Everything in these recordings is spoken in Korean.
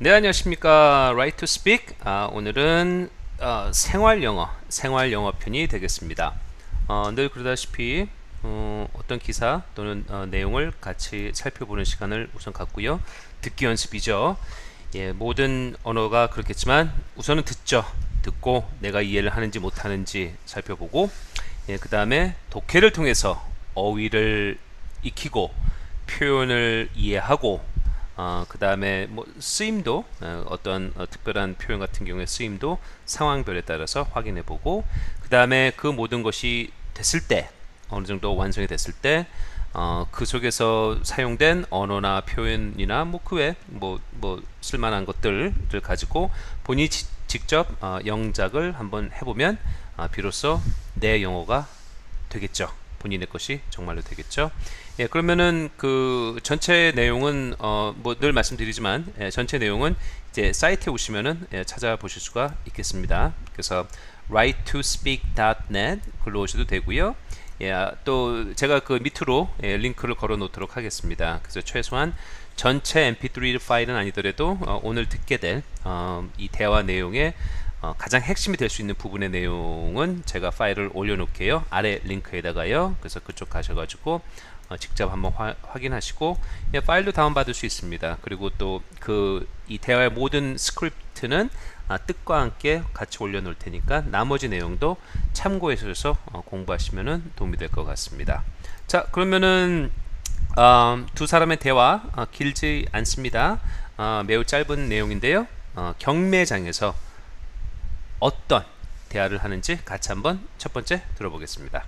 네 안녕하십니까. Right to Speak. 아, 오늘은 어, 생활 영어 생활 영어 편이 되겠습니다. 어, 늘 그러다시피 어, 어떤 기사 또는 어, 내용을 같이 살펴보는 시간을 우선 갖고요. 듣기 연습이죠. 예, 모든 언어가 그렇겠지만 우선은 듣죠. 듣고 내가 이해를 하는지 못하는지 살펴보고 예, 그 다음에 독해를 통해서 어휘를 익히고 표현을 이해하고 어, 그 다음에 뭐 쓰임도 어, 어떤 어, 특별한 표현 같은 경우에 쓰임도 상황별에 따라서 확인해 보고 그 다음에 그 모든 것이 됐을 때 어느 정도 완성이 됐을 때 어, 그 속에서 사용된 언어나 표현이나 뭐 그 외 뭐 뭐 쓸만한 것들을 가지고 본인이 지- 직접 어, 영작을 한번 해보면 아, 비로소 내 영어가 되겠죠. 본인의 것이 정말로 되겠죠. 예, 그러면은 그 전체 내용은 어 뭐 늘 말씀드리지만 예, 전체 내용은 이제 사이트에 오시면은 예, 찾아보실 수가 있겠습니다. 그래서 right2speak.net 글로 오셔도 되고요. 예, 아, 또 제가 그 밑으로 예, 링크를 걸어 놓도록 하겠습니다. 그래서 최소한 전체 mp3 파일은 아니더라도 어, 오늘 듣게 될 어, 이 대화 내용의 어, 가장 핵심이 될 수 있는 부분의 내용은 제가 파일을 올려놓을게요. 아래 링크에다가요. 그래서 그쪽 가셔가지고 어, 직접 한번 화- 확인하시고 예, 파일도 다운받을 수 있습니다. 그리고 또 그 이 대화의 모든 스크립트는 아, 뜻과 함께 같이 올려놓을 테니까 나머지 내용도 참고해서 어, 공부하시면 도움이 될 것 같습니다. 자 그러면은 어, 두 사람의 대화 어, 길지 않습니다. 어, 매우 짧은 내용인데요. 어, 경매장에서 어떤 대화를 하는지 같이 한번 첫 번째 들어보겠습니다.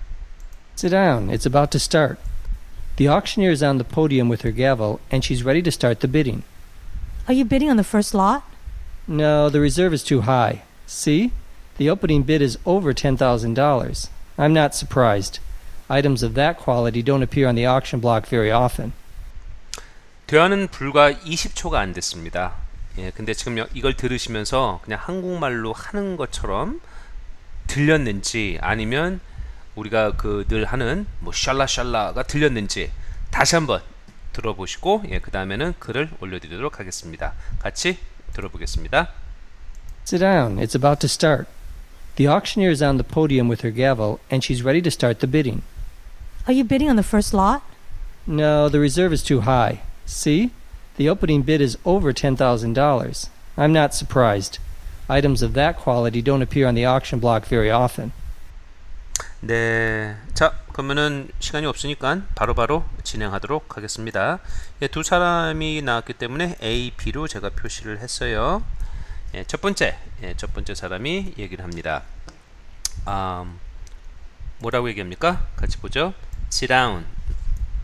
Sit down. It's about to start. The auctioneer is on the podium with her gavel, and she's ready to start the bidding. Are you bidding on the first lot? No, the reserve is too high. See? The opening bid is over $10,000. I'm not surprised. Items of that quality don't appear on the auction block very often. 대화는 불과 20초가 안 됐습니다. 예, 근데 지금 여- 이걸 들으시면서 그냥 한국말로 하는 것처럼 들렸는지 아니면 우리가 그 늘 하는 뭐 샬라 샬라가 들렸는지 다시 한번 들어보시고 예, 그 다음에는 글을 올려드리도록 하겠습니다. 같이 들어보겠습니다. Sit down. It's about to start. The auctioneer is on the podium with her gavel, and she's ready to start the bidding. Are you bidding on the first lot? No, the reserve is too high. See? The opening bid is over $10,000. I'm not surprised. Items of that quality don't appear on the auction block very often. 네. 자, 그러면은 시간이 없으니까 바로바로 진행하도록 하겠습니다. 예, 두 사람이 나왔기 때문에 A, B로 제가 표시를 했어요. 예, 첫 번째, 예, 첫 번째 사람이 얘기를 합니다. 아, 뭐라고 얘기합니까? 같이 보죠. Sit down.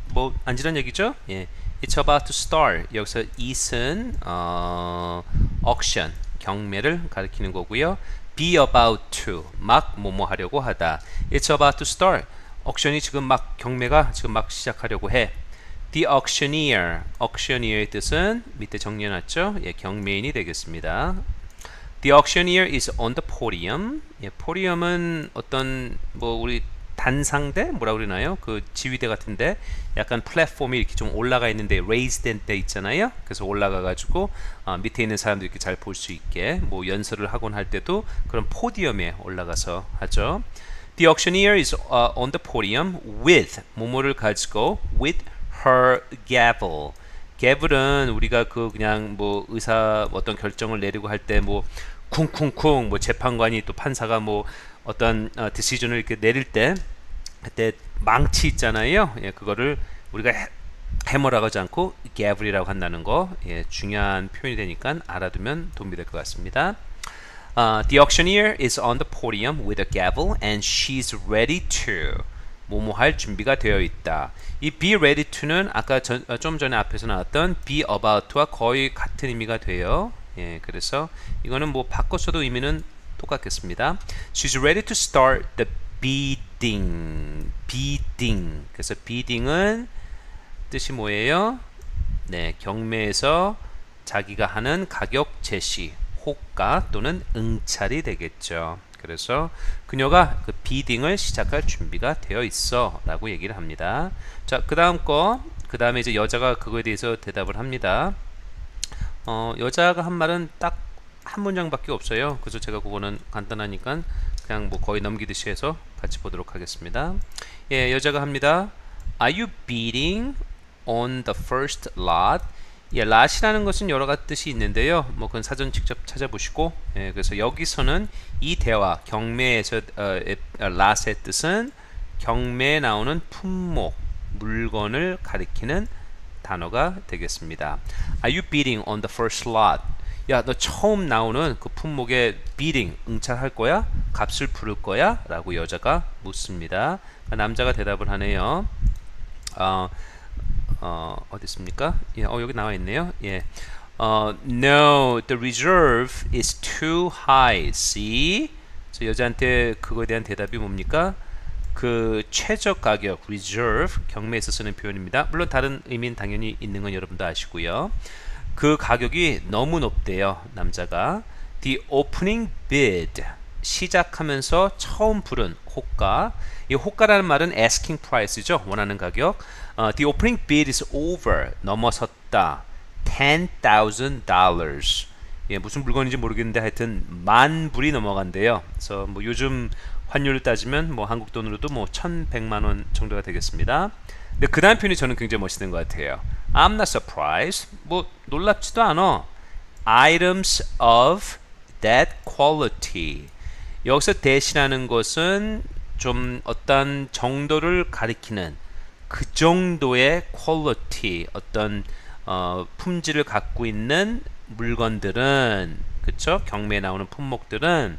뭐 앉으란 얘기죠? 예. It's about to start. 여기서 it은 어, auction 경매를 가리키는 거고요. Be about to 막 뭐뭐 하려고 하다. It's about to start. auction이 지금 막 경매가 지금 막 시작하려고 해. The auctioneer. auctioneer의 뜻은 밑에 정리해놨죠? 예, 경매인이 되겠습니다. The auctioneer is on the podium. 예, 포디움은 어떤 뭐 우리 단상대 뭐라 그러나요? 그 지휘대 같은데 약간 플랫폼이 이렇게 좀 올라가 있는데 raised 된데 있잖아요. 그래서 올라가 가지고 아, 밑에 있는 사람들 이렇게 잘 볼 수 있게 뭐 연설을 하곤 할 때도 그런 포디움에 올라가서 하죠. The auctioneer is uh, on the podium with 뭐뭐를 가지고 with her gavel. gavel은 우리가 그 그냥 뭐 의사 어떤 결정을 내리고 할 때 뭐 쿵쿵쿵 뭐 재판관이 또 판사가 뭐 어떤 어, 디시전을 이렇게 내릴 때 그때 망치 있잖아요. 예, 그거를 우리가 해, 해머라고 하지 않고 gavel이라고 한다는 거 예, 중요한 표현이 되니까 알아두면 도움이 될 것 같습니다. Uh, the auctioneer is on the podium with a gavel and she's ready to 뭐뭐 할 준비가 되어 있다. 이 be ready to는 아까 전, 어, 좀 전에 앞에서 나왔던 be about to와 거의 같은 의미가 돼요. 예, 그래서 이거는 뭐 바꿨어도 의미는 똑같겠습니다. She's ready to start the bidding. bidding. 그래서 bidding은 뜻이 뭐예요? 네, 경매에서 자기가 하는 가격 제시, 호가 또는 응찰이 되겠죠. 그래서 그녀가 그 비딩을 시작할 준비가 되어 있어라고 얘기를 합니다. 자, 그 다음 거, 그 다음에 이제 여자가 그거에 대해서 대답을 합니다. 어, 여자가 한 말은 딱 한 문장밖에 없어요. 그래서 제가 그거는 간단하니까 그냥 뭐 거의 넘기듯이 해서 같이 보도록 하겠습니다. 예, 여자가 합니다. Are you bidding on the first lot? 예, lot이라는 것은 여러 가지 뜻이 있는데요. 뭐 그건 사전 직접 찾아보시고, 예, 그래서 여기서는 이 대화 경매에서 어, 에, 어, lot의 뜻은 경매에 나오는 품목, 물건을 가리키는 단어가 되겠습니다. Are you bidding on the first lot? 야, 너 처음 나오는 그 품목에 bidding 응찰할 거야? 값을 부를 거야? 라고 여자가 묻습니다. 남자가 대답을 하네요. 어, 어, 어디 있습니까? 예, 어, 여기 나와 있네요. 예. 어, no, the reserve is too high. See? 그래서 여자한테 그거에 대한 대답이 뭡니까? 그 최저 가격 reserve 경매에서 쓰는 표현입니다. 물론 다른 의미는 당연히 있는 건 여러분도 아시고요. 그 가격이 너무 높대요. 남자가 the opening bid 시작하면서 처음 부른 호가 이 호가라는 말은 asking price죠. 원하는 가격. 어, the opening bid is over 넘어섰다. $10,000 예, 무슨 물건인지 모르겠는데 하여튼 만 불이 넘어간대요. 그래서 뭐 요즘 환율을 따지면 뭐 한국 돈으로도 뭐 1,100만 원 정도가 되겠습니다. 근데 그 다음 표현이 저는 굉장히 멋있는 것 같아요. I'm not surprised. 뭐 놀랍지도 않아. Items of that quality. 여기서 that이라는 것은 좀 어떤 정도를 가리키는 그 정도의 quality, 어떤 어, 품질을 갖고 있는 물건들은 그쵸? 경매에 나오는 품목들은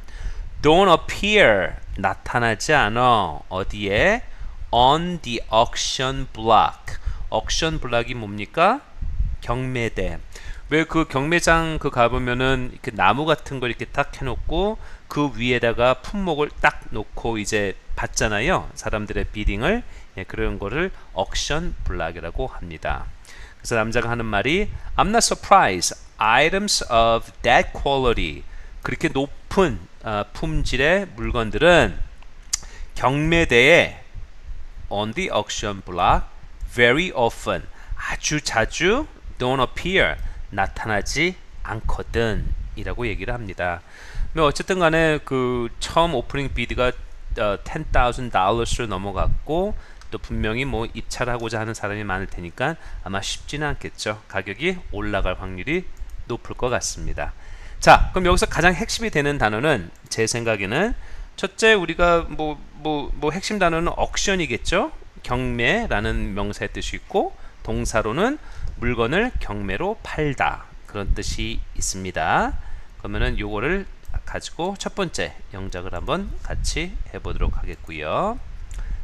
don't appear 나타나지 않아. 어디에? on the auction block. auction block이 뭡니까? 경매대 왜 그 경매장 그 가보면은 이렇게 나무 같은 걸 이렇게 딱 해놓고 그 위에다가 품목을 딱 놓고 이제 받잖아요. 사람들의 비딩을. 예, 그런 거를 auction block이라고 합니다. 그래서 남자가 하는 말이 I'm not surprised. Items of that quality. 그렇게 높은 어, 품질의 물건들은 경매대에 on the auction block very often 아주 자주 don't appear 나타나지 않거든 이라고 얘기를 합니다. 뭐 어쨌든 간에 그 처음 오프닝 비드가 어, $10,000를 넘어갔고 또 분명히 뭐 입찰하고자 하는 사람이 많을 테니까 아마 쉽지는 않겠죠. 가격이 올라갈 확률이 높을 것 같습니다. 자, 그럼 여기서 가장 핵심이 되는 단어는 제 생각에는 첫째 우리가 뭐 뭐 뭐 핵심 단어는 옥션이겠죠. 경매라는 명사의 뜻이 있고 동사로는 물건을 경매로 팔다 그런 뜻이 있습니다. 그러면은 요거를 가지고 첫 번째 영작을 한번 같이 해보도록 하겠고요.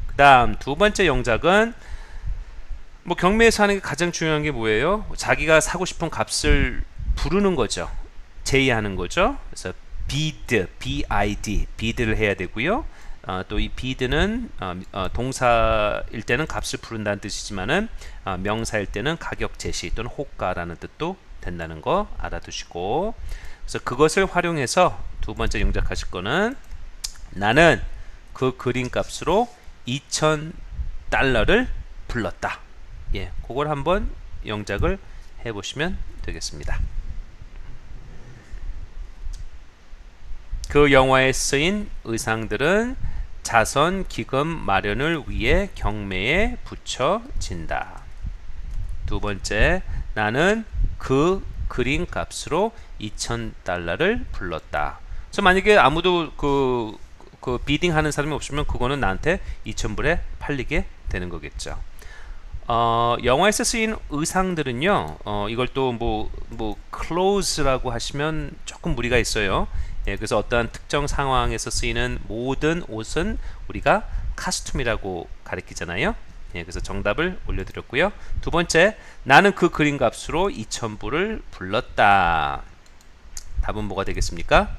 그 다음 두 번째 영작은 뭐 경매에서 하는 게 가장 중요한 게 뭐예요? 자기가 사고 싶은 값을 부르는 거죠. 제의하는 거죠. 그래서 bid, bid, bid를 해야 되고요. 어, 또이 bid는 어, 어, 동사일 때는 값을 부른다는 뜻이지만은 어, 명사일 때는 가격 제시 또는 호가라는 뜻도 된다는 거 알아두시고 그래서 그것을 활용해서 두 번째 영작하실 거는 나는 그 그림 값으로 2천 달러를 불렀다. 예, 그걸 한번 영작을 해보시면 되겠습니다. 그 영화에 쓰인 의상들은 자선 기금 마련을 위해 경매에 붙여진다. 두 번째, 나는 그 그림 값으로 2,000달러를 불렀다. 그래서 만약에 아무도 그, 그 비딩 하는 사람이 없으면 그거는 나한테 2,000불에 팔리게 되는 거겠죠. 어, 영화에서 쓰인 의상들은요, 어, 이걸 또 뭐, 뭐, clothes라고 하시면 조금 무리가 있어요. 예, 그래서 어떠한 특정 상황에서 쓰이는 모든 옷은 우리가 카스튬이라고 가리키잖아요. 예, 그래서 정답을 올려드렸고요. 두 번째, 나는 그 그림 값으로 2,000불을 불렀다. 답은 뭐가 되겠습니까?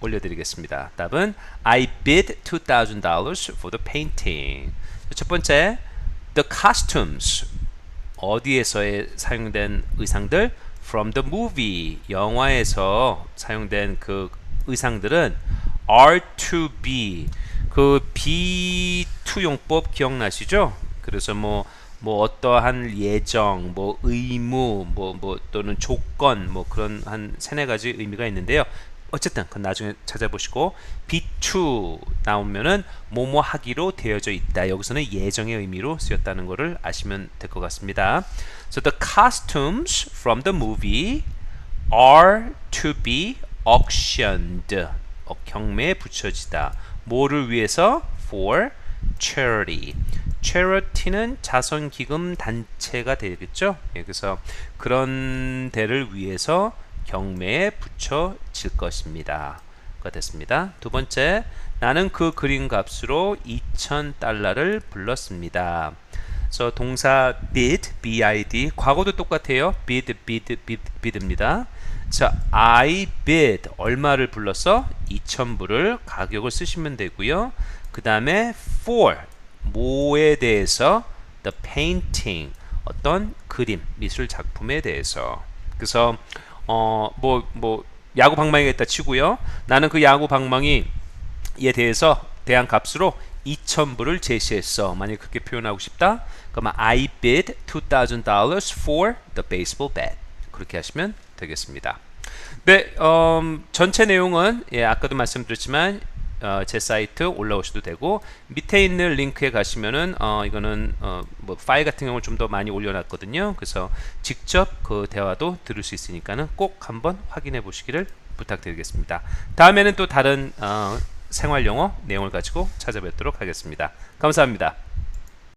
올려드리겠습니다. 답은 I bid $2,000 for the painting. 첫 번째, the costumes 어디에서의 사용된 의상들 from the movie 영화에서 사용된 그 의상들은 are to be 그 be to 용법 기억나시죠? 그래서 뭐뭐 어떠한 예정, 뭐 의무, 뭐뭐 또는 조건, 뭐 그런 한 세네 가지 의미가 있는데요. 어쨌든 그건 나중에 찾아보시고 be2 나오면은 뭐뭐 하기로 되어져 있다. 여기서는 예정의 의미로 쓰였다는 것을 아시면 될 것 같습니다. So the costumes from the movie are to be auctioned. 어, 경매에 붙여지다. 뭐를 위해서? For charity. charity는 자선기금 단체가 되겠죠. 예, 그래서 그런 데를 위해서 경매에 붙여질 것입니다. 가 됐습니다. 두 번째, 나는 그 그림 값으로 2,000달러를 불렀습니다. 그래서 동사 bid, bid, 과거도 똑같아요. bid, bid, bid, bid입니다. 자, I bid 얼마를 불렀어? 2,000불을 가격을 쓰시면 되고요. 그 다음에 for 뭐에 대해서 the painting 어떤 그림 미술 작품에 대해서 그래서 어뭐뭐 야구 방망이가 있다 치고요. 나는 그 야구 방망이에 대해서 대한 값으로 2,000불을 제시했어. 만약 그렇게 표현하고 싶다. 그러면 I bid $2,000 for the baseball bat. 그렇게 하시면 되겠습니다. 네, 음, 전체 내용은 예, 아까도 말씀드렸지만 어, 제 사이트 올라오셔도 되고 밑에 있는 링크에 가시면은 어, 이거는 어, 뭐 파일 같은 경우를 좀더 많이 올려놨거든요. 그래서 직접 그 대화도 들을 수 있으니까는 꼭 한번 확인해 보시기를 부탁드리겠습니다. 다음에는 또 다른 어, 생활 영어 내용을 가지고 찾아뵙도록 하겠습니다. 감사합니다.